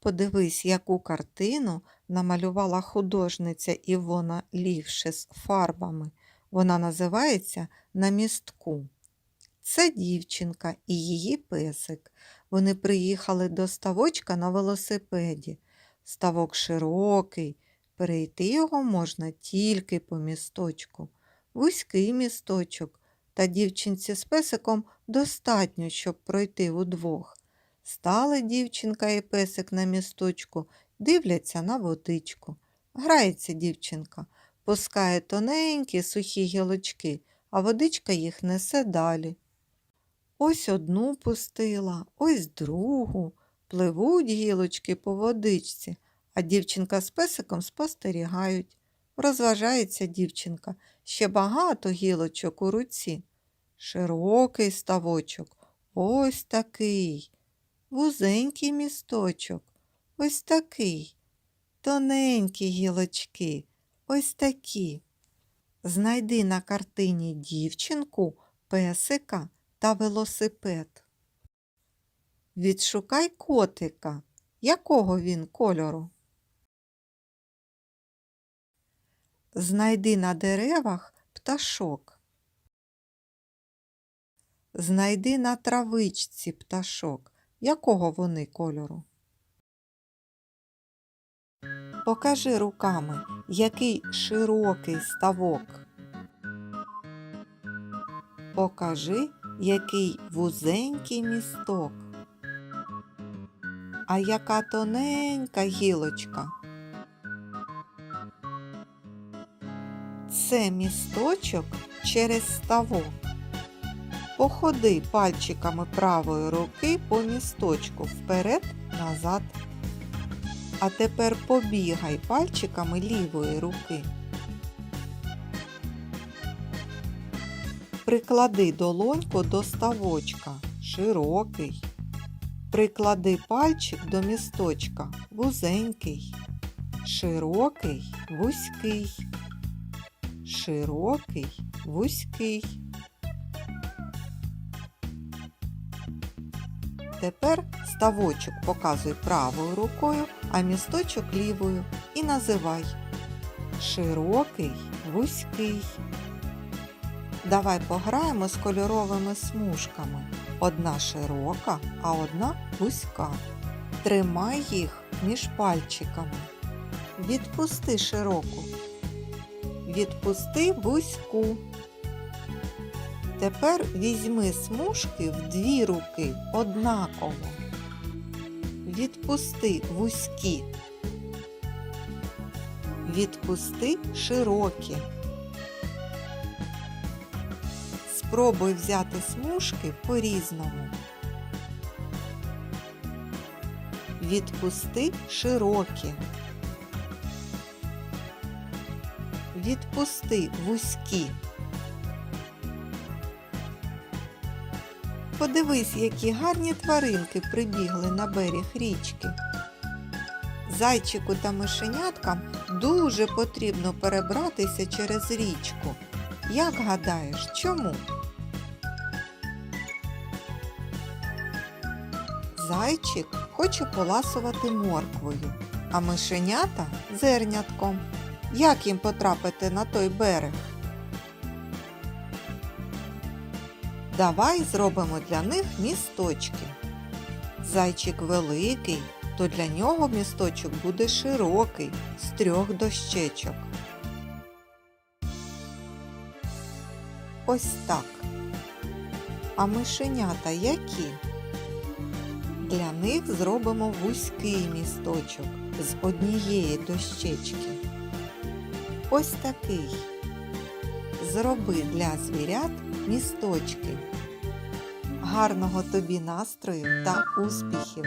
Подивись, яку картину намалювала художниця Івона Лівшес фарбами. Вона називається На містку. Це дівчинка і її песик. Вони приїхали до ставочка на велосипеді. Ставок широкий, перейти його можна тільки по місточку. Вузький місточок, та дівчинці з песиком достатньо, щоб пройти удвох. Стали дівчинка і песик на місточку, дивляться на водичку. Грається дівчинка, пускає тоненькі сухі гілочки, а водичка їх несе далі. Ось одну пустила, ось другу. Пливуть гілочки по водичці, а дівчинка з песиком спостерігають. Розважається дівчинка, ще багато гілочок у руці. Широкий ставочок, ось такий. Вузенький місточок, ось такий. Тоненькі гілочки, ось такі. Знайди на картині дівчинку, песика та велосипед. Відшукай котика. Якого він кольору? Знайди на деревах пташок. Знайди на травичці пташок. Якого вони кольору? Покажи руками, який широкий ставок. Покажи, який вузенький місток. А яка тоненька гілочка. Це місточок через ставок. Походи пальчиками правої руки по місточку вперед, назад. А тепер побігай пальчиками лівої руки. Приклади долоньку до ставочка, широкий. Приклади пальчик до місточка, вузенький, широкий, вузький, широкий, вузький. Тепер ставочок показуй правою рукою, а місточок лівою і називай широкий, вузький. Давай пограємо з кольоровими смужками. Одна широка, а одна вузька. Тримай їх між пальчиками. Відпусти широку. Відпусти вузьку. Тепер візьми смужки в дві руки однаково. Відпусти вузькі. Відпусти широкі. Спробуй взяти смужки по-різному. Відпусти широкі. Відпусти вузькі. Подивись, які гарні тваринки прибігли на берег річки. Зайчику та мишеняткам дуже потрібно перебратися через річку. Як гадаєш, чому? Зайчик хоче поласувати морквою, а мишенята зернятком. Як їм потрапити на той берег? Давай зробимо для них місточки. Зайчик великий, то для нього місточок буде широкий з трьох дощечок. Ось так. А мишенята які? Для них зробимо вузький місточок з однієї дощечки. Ось такий. Зроби для звірят місточки. Гарного тобі настрою та успіхів!